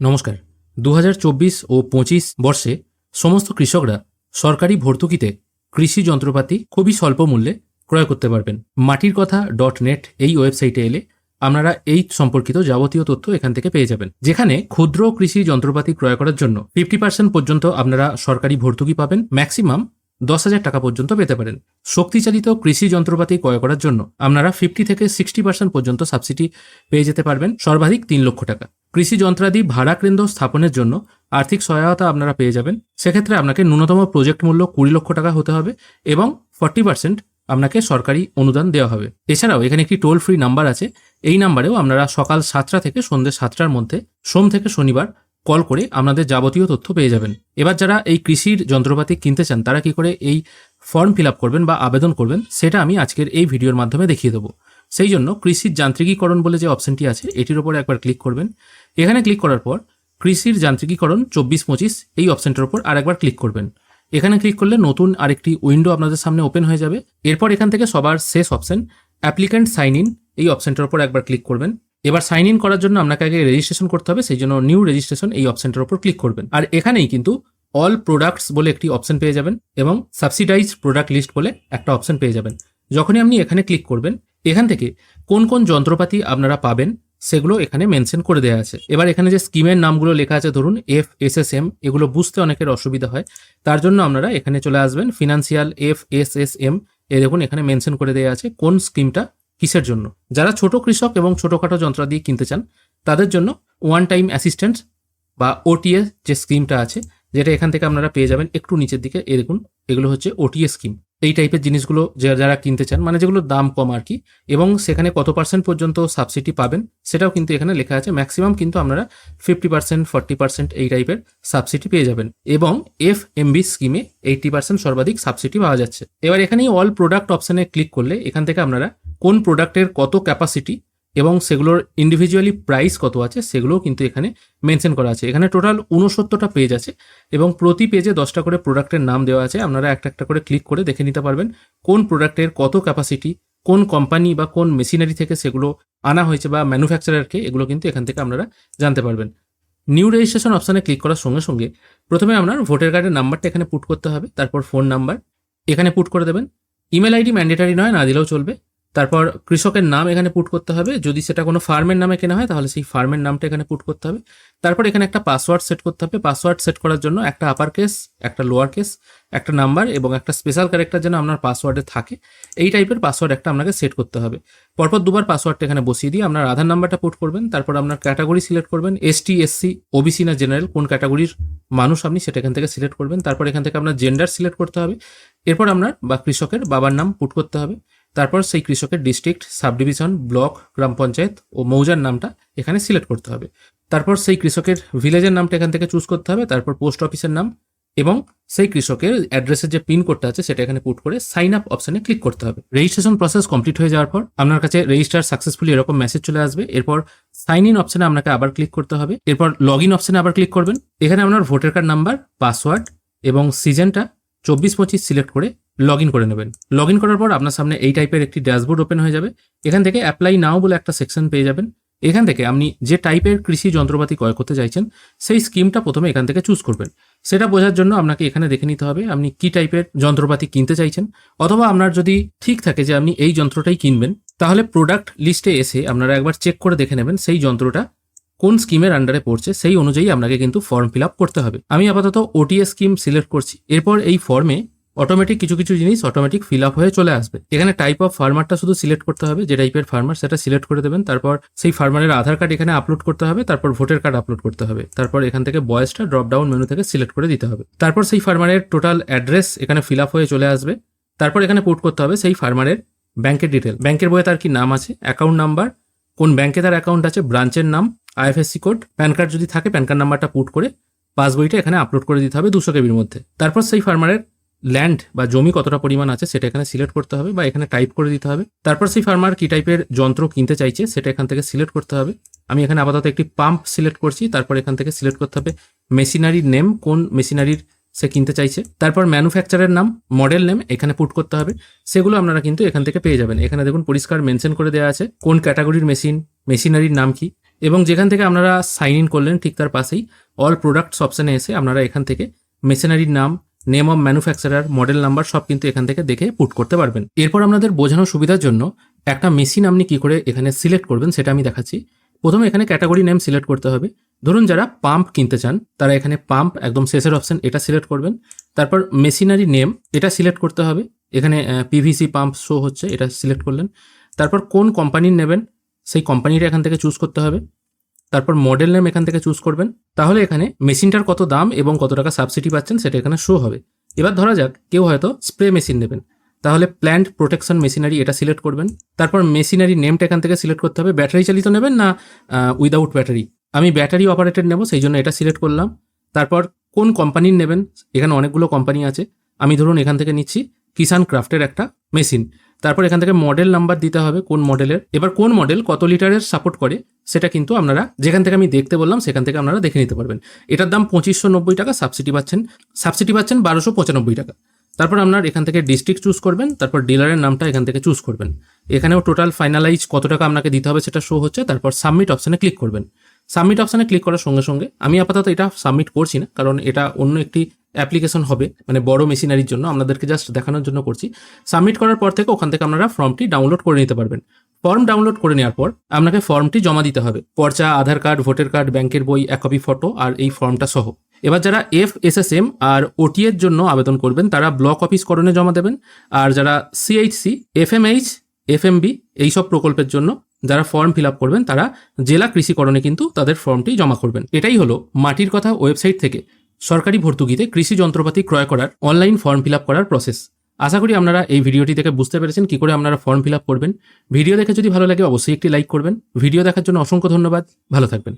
নমস্কার। দু হাজার চব্বিশ ও পঁচিশ বর্ষে সমস্ত কৃষকরা সরকারি ভর্তুকিতে কৃষি যন্ত্রপাতি খুবই স্বল্প মূল্যে ক্রয় করতে পারবেন। মাটির কথা ডট নেট এই ওয়েবসাইটে এলে আপনারা এই সম্পর্কিত যাবতীয় তথ্য এখান থেকে পেয়ে যাবেন। যেখানে ক্ষুদ্র কৃষি যন্ত্রপাতি ক্রয় করার জন্য ফিফটি পার্সেন্ট পর্যন্ত আপনারা সরকারি ভর্তুকি পাবেন। ম্যাক্সিমাম দশ হাজার টাকা পর্যন্ত পেতে পারেন। শক্তিচালিত কৃষি যন্ত্রপাতি ক্রয় করার জন্য আপনারা ফিফটি থেকে সিক্সটি পার্সেন্ট পর্যন্ত সাবসিডি পেয়ে যেতে পারবেন। সর্বাধিক তিন লক্ষ টাকা। কৃষি যন্ত্রাদি ভাড়া কেন্দ্র স্থাপনের জন্য আর্থিক সহায়তা আপনারা পেয়ে যাবেন। সেক্ষেত্রে আপনাকে ন্যূনতম প্রজেক্ট মূল্য কুড়ি লক্ষ টাকা হতে হবে এবং ফর্টি পার্সেন্ট আপনাকে সরকারি অনুদান দেওয়া হবে। এছাড়াও এখানে একটি টোল ফ্রি নাম্বার আছে। এই নাম্বারেও আপনারা সকাল সাতটা থেকে সন্ধ্যে সাতটার মধ্যে সোম থেকে শনিবার কল করে আপনাদের যাবতীয় তথ্য পেয়ে যাবেন। এবার যারা এই কৃষির যন্ত্রপাতি কিনতে চান, তারা কি করে এই ফর্ম ফিল আপ করবেন বা আবেদন করবেন, সেটা আমি আজকের এই ভিডিওর মাধ্যমে দেখিয়ে দেবো। সেই জন্য কৃষির যান্ত্রিকীকরণ বলে যে অপশনটি আছে, এটির উপর একবার ক্লিক করবেন। এখানে ক্লিক করার পর কৃষির যান্ত্রিকীকরণ চব্বিশ পঁচিশ, এই অপশনটার উপর আরেকবার ক্লিক করবেন। এখানে ক্লিক করলে নতুন আরেকটি উইন্ডো আপনাদের সামনে ওপেন হয়ে যাবে। এরপর এখান থেকে সবার শেষ অপশন, অ্যাপ্লিক্যান্ট সাইন ইন এই অপশনটার উপর একবার ক্লিক করবেন। এবার সাইন ইন করার জন্য আপনাকে আগে রেজিস্ট্রেশন করতে হবে সেই জন্য নিউ রেজিস্ট্রেশন এই অপশনটার উপর ক্লিক করবেন। আর এখানেই কিন্তু অল প্রোডাক্টস বলে একটি অপশন পেয়ে যাবেন এবং সাবসিডাইজ প্রোডাক্ট লিস্ট বলে একটা অপশন পেয়ে যাবেন। যখনই আপনি এখানে ক্লিক করবেন এখান থেকে কোন কোন যন্ত্রপাতি আপনারা পাবেন সেগুলো এখানে মেনশন করে দেওয়া আছে। এবার এখানে যে স্কিমের নামগুলো লেখা আছে, ধরুন এফ এস এস এম এগুলো বুঝতে অনেকের অসুবিধা হয়। তার জন্য আপনারা এখানে চলে আসবেন financial F S S M A দেখুন এখানে মেনশন করে দেওয়া আছে কোন স্কিমটা কিসের জন্য। যারা ছোট কৃষক এবং ছোটোখাটো যন্ত্র দিয়ে কিনতে চান, তাদের জন্য ওয়ান টাইম অ্যাসিস্ট্যান্ট বা ওটিএস যে স্কিমটা আছে, যেটা এখান থেকে আপনারা পেয়ে যাবেন একটু নিচের দিকে, এ দেখুন, এগুলো হচ্ছে ওটিএস স্কিম এই টাইপের জিনিসগুলো যারা কিনতে চান মানে যেগুলোর দাম কম আর কি, এবং সেখানে কত পার্সেন্ট পর্যন্ত সাবসিডি পাবেন, সেটাও কিন্তু এখানে লেখা আছে। ম্যাক্সিমাম কিন্তু আপনারা ফিফটি পার্সেন্ট ফর্টি পার্সেন্ট এই টাইপের সাবসিডি পেয়ে যাবেন। এবং এফ এমবি স্কিমে এইটি পার্সেন্ট সর্বাধিক সাবসিডি পাওয়া যাচ্ছে। এবার এখানেই অল প্রোডাক্ট অপশানে ক্লিক করলে এখান থেকে আপনারা কোন প্রোডাক্টের কত ক্যাপাসিটি এবং সেগুলোর ইন্ডিভিজুয়ালি প্রাইস কত আছে সেগুলোও কিন্তু এখানে মেনশন করা আছে। এখানে টোটাল উনসত্তরটা পেজ আছে এবং প্রতি পেজে দশটা করে প্রোডাক্টের নাম দেওয়া আছে। আপনারা একটা একটা করে ক্লিক করে দেখে নিতে পারবেন কোন প্রোডাক্টের কত ক্যাপাসিটি কোন কোম্পানি বা কোন মেশিনারি থেকে সেগুলো আনা হয়েছে বা ম্যানুফ্যাকচারারকে এগুলো কিন্তু এখান থেকে আপনারা জানতে পারবেন। নিউ রেজিস্ট্রেশন অপশানে ক্লিক করার সঙ্গে সঙ্গে প্রথমে আপনার ভোটার কার্ডের নাম্বারটা এখানে পুট করতে হবে, তারপর ফোন নাম্বার এখানে পুট করে দেবেন। ইমেল আইডি ম্যান্ডেটারি নয়, না দিলেও চলবে। তারপর কৃষকের নাম এখানে পুট করতে হবে। যদি সেটা কোনো ফার্মের নামে কেনা হয়, তাহলে সেই ফার্মের নামটা এখানে পুট করতে হবে। তারপর এখানে একটা পাসওয়ার্ড সেট করতে হবে। পাসওয়ার্ড সেট করার জন্য একটা আপার কেস একটা লোয়ার কেস একটা নাম্বার এবং একটা স্পেশাল ক্যারেক্টার যেন আপনার পাসওয়ার্ডে থাকে। এই টাইপের পাসওয়ার্ড একটা আপনাকে সেট করতে হবে। পরপর দুবার পাসওয়ার্ডটা এখানে বসিয়ে দিয়ে আপনার আধার নাম্বারটা পুট করবেন। তারপর আপনার ক্যাটাগরি সিলেক্ট করবেন। এস এসটি এসসি ওবিসি না জেনারেল কোন ক্যাটাগরির মানুষ আপনি সেটা এখান থেকে সিলেক্ট করবেন। তারপর এখান থেকে আপনার জেন্ডার সিলেক্ট করতে হবে। এরপর আপনার বা কৃষকের বাবার নাম পুট করতে হবে। তারপর সেই কৃষকের ডিস্ট্রিক্ট সাবডিভিশন ব্লক গ্রাম পঞ্চায়েত ও মৌজার নামটা এখানে সিলেক্ট করতে হবে। তারপর সেই কৃষকের ভিলেজের নামটা এখান থেকে চুজ করতে হবে, তারপর পোস্ট অফিসের নাম এবং সেই কৃষকের অ্যাড্রেসের যে পিন কোডটা আছে সেটা এখানে পুট করে সাইন আপ অপশনে ক্লিক করতে হবে। রেজিস্ট্রেশন প্রসেস কমপ্লিট হয়ে যাওয়ার পর আপনার কাছে রেজিস্টার সাকসেসফুলি এরকম মেসেজ চলে আসবে। এরপর সাইন ইন অপশনে আপনাকে আবার ক্লিক করতে হবে। এরপর লগ ইন অপশনে আবার ক্লিক করবেন। এখানে আপনার ভোটার কার্ড নাম্বার পাসওয়ার্ড এবং সিজনটা চব্বিশ পঁচিশ সিলেক্ট করে লগ করে নেবেন। লগ করার পর আপনার সামনে এই টাইপের একটি ড্যাশবোর্ড ওপেন হয়ে যাবে। এখান থেকে অ্যাপ্লাই নাও বলে একটা সেকশন পেয়ে যাবেন। এখান থেকে আপনি যে টাইপের কৃষি যন্ত্রপাতি ক্রয় করতে চাইছেন, সেই স্কিমটা প্রথমে এখান থেকে চুজ করবেন। সেটা বোঝার জন্য আপনাকে এখানে দেখে নিতে হবে আপনি কি টাইপের যন্ত্রপাতি কিনতে চাইছেন। অথবা আপনার যদি ঠিক থাকে যে আপনি এই যন্ত্রটাই কিনবেন, তাহলে প্রোডাক্ট লিস্টে এসে আপনারা একবার চেক করে দেখে নেবেন সেই যন্ত্রটা কোন স্কিমের আন্ডারে পড়ছে, সেই অনুযায়ী আপনাকে কিন্তু ফর্ম ফিল আপ করতে হবে। আমি আপাতত ওটিএ স্কিম সিলেক্ট করছি। এরপর এই ফর্মে অটোমেটিক কিছু কিছু জিনিস অটোমেটিক ফিল আপ হয়ে চলে আসবে। এখানে টাইপ অফ ফার্মারটা শুধু সিলেক্ট করতে হবে, যে টাইপের ফার্মার সেটা সিলেক্ট করে দেবেন, তারপর সেই ফার্মারের আধার কার্ড এখানে আপলোড করতে হবে, তারপর ভোটার কার্ড আপলোড করতে হবে, তারপর এখান থেকে বয়সটা ড্রপ ডাউন মেনু থেকে সিলেক্ট করে দিতে হবে। তারপর সেই ফার্মারের টোটাল অ্যাড্রেস এখানে ফিল আপ হয়ে চলে আসবে, তারপর এখানে পোর্ট করতে হবে সেই ফার্মারের ব্যাংকের ডিটেল ব্যাংকের বইয়ে তার কি নাম আছে? অ্যাকাউন্ট নাম্বার কোন ব্যাংকে তার অ্যাকাউন্ট আছে? ব্রাঞ্চের নাম আইএফএসসি কোড প্যান কার্ড যদি থাকে প্যান কার্ড নাম্বারটা পুট করে পাসবইটা এখানে আপলোড করে দিতে হবে দুশো কেবির মধ্যে। তারপর সেই ফার্মারের ল্যান্ড বা জমি কতটা পরিমাণ আছে সেটা এখানে সিলেক্ট করতে হবে বা এখানে টাইপ করে দিতে হবে। তারপর সেই ফার্মার কি টাইপের যন্ত্র কিনতে চাইছে সেটা এখান থেকে সিলেক্ট করতে হবে। আমি এখানে আপাতত একটি পাম্প সিলেক্ট করছি, তারপর এখান থেকে সিলেক্ট করতে হবে মেশিনারির নেম কোন মেশিনারির সে কিনতে চাইছে। তারপর ম্যানুফ্যাকচারের নাম মডেল নেম এখানে পুট করতে হবে। সেগুলো আপনারা কিন্তু এখান থেকে পেয়ে যাবেন। এখানে দেখুন পরিষ্কার মেনশন করে দেওয়া আছে কোন ক্যাটাগরির মেশিন মেশিনারির নাম কি। এবং যেখান থেকে আপনারা সাইন ইন করলেন ঠিক তার পাশেই অল প্রোডাক্টস অপশানে এসে আপনারা এখান থেকে মেশিনারির নাম name of manufacturer model number সব কিন্তু এখান থেকে দেখে পুট করতে পারবেন। এরপর আপনাদের বোঝানোর সুবিধার জন্য একটা মেশিন আপনি কি করে এখানে সিলেক্ট করবেন সেটা আমি দেখাচ্ছি। প্রথমে এখানে ক্যাটাগরি নেম সিলেক্ট করতে হবে। ধরুন যারা পাম্প কিনতে চান, তারা এখানে পাম্প একদম শেষের অপশন এটা সিলেক্ট করবেন। তারপর মেশিনারি নেম এটা সিলেক্ট করতে হবে। এখানে পিভিসি পাম্প শো হচ্ছে, এটা সিলেক্ট করলেন। তারপর কোন কোম্পানির নেবেন, সেই কোম্পানিটা এখান থেকে চুজ করতে হবে। তারপর মডেল নেম এখান থেকে চুজ করবেন। তাহলে এখানে মেশিনটার কত দাম এবং কত টাকা সাবসিডি পাচ্ছেন সেটা এখানে শো হবে। এবার ধরা যাক, কেউ হয়তো স্প্রে মেশিন নেবেন। তাহলে প্ল্যান্ট প্রোটেকশন মেশিনারি এটা সিলেক্ট করবেন। তারপর মেশিনারি নেমটা এখান থেকে সিলেক্ট করতে হবে। ব্যাটারি চালিত নেবেন না উইদাউট ব্যাটারি আমি ব্যাটারি অপারেটেড নেব, সেই জন্য এটা সিলেক্ট করলাম। তারপর কোন কোম্পানির নেবেন? এখানে অনেকগুলো কোম্পানি আছে। আমি ধরুন এখান থেকে নিচ্ছি কিষান ক্রাফটের একটা মেশিন তারপর এখান থেকে মডেল নাম্বার দিতে হবে কোন মডেলের এবার কোন মডেল কত লিটারের সাপোর্ট করে, সেটা কিন্তু আপনারা যেখান থেকে আমি দেখতে বললাম, সেখান থেকে আপনারা দেখে নিতে পারবেন। এটার দাম পঁচিশশো নব্বই টাকা সাবসিডি পাচ্ছেন। সাবসিডি পাচ্ছেন বারোশো পঁচানব্বই টাকা। তারপর আপনার এখান থেকে ডিস্ট্রিক্ট চুজ করবেন, তারপর ডিলারের নামটা এখান থেকে চুজ করবেন। এখানেও টোটাল ফাইনালাইজ কত টাকা আপনাকে দিতে হবে সেটা শো হচ্ছে, তারপর সাবমিট অপশানে ক্লিক করবেন। সাবমিট অপশানে ক্লিক করার সঙ্গে সঙ্গে আমি আপাতত এটা সাবমিট করছি না, কারণ এটা অন্য একটি অ্যাপ্লিকেশন হবে মানে বড় মেশিনারির জন্য আপনাদেরকে জাস্ট দেখানোর জন্য করছি। সাবমিট করার পর থেকে ওখান থেকে আপনারা ফর্মটি ডাউনলোড করে নিতে পারবেন। ফর্ম ডাউনলোড করে নেওয়ার পর আপনাকে ফর্মটি জমা দিতে হবে। পর্চা, আধার কার্ড ভোটার কার্ড ব্যাংকের বই, এক কপি ফটো আর এই ফর্মটা সহ। এবার যারা এফ এস এস এম আর ওটি এর জন্য আবেদন করবেন, তারা ব্লক অফিস করণে জমা দেবেন। আর যারা CHC F M H F M B এইসব প্রকল্পের জন্য যারা ফর্ম ফিল আপ করবেন, তারা জেলা কৃষিকরণে কিন্তু তাদের ফর্মটি জমা করবেন। এটাই হলো মাটির কথা ওয়েবসাইট থেকে। সরকারি ভর্তুকিতে কৃষি যন্ত্রপাতি ক্রয় করার অনলাইন ফর্ম ফিল করার প্রসেস। আশা করি আপনারা এই ভিডিওটি দেখে বুঝতে পেরেছেন কি করে আপনারা ফর্ম ফিল করবেন। ভিডিও দেখে যদি ভালো লাগে, অবশ্যই একটি লাইক করবেন। ভিডিও দেখার জন্য অসংখ্য ধন্যবাদ। ভালো থাকবেন।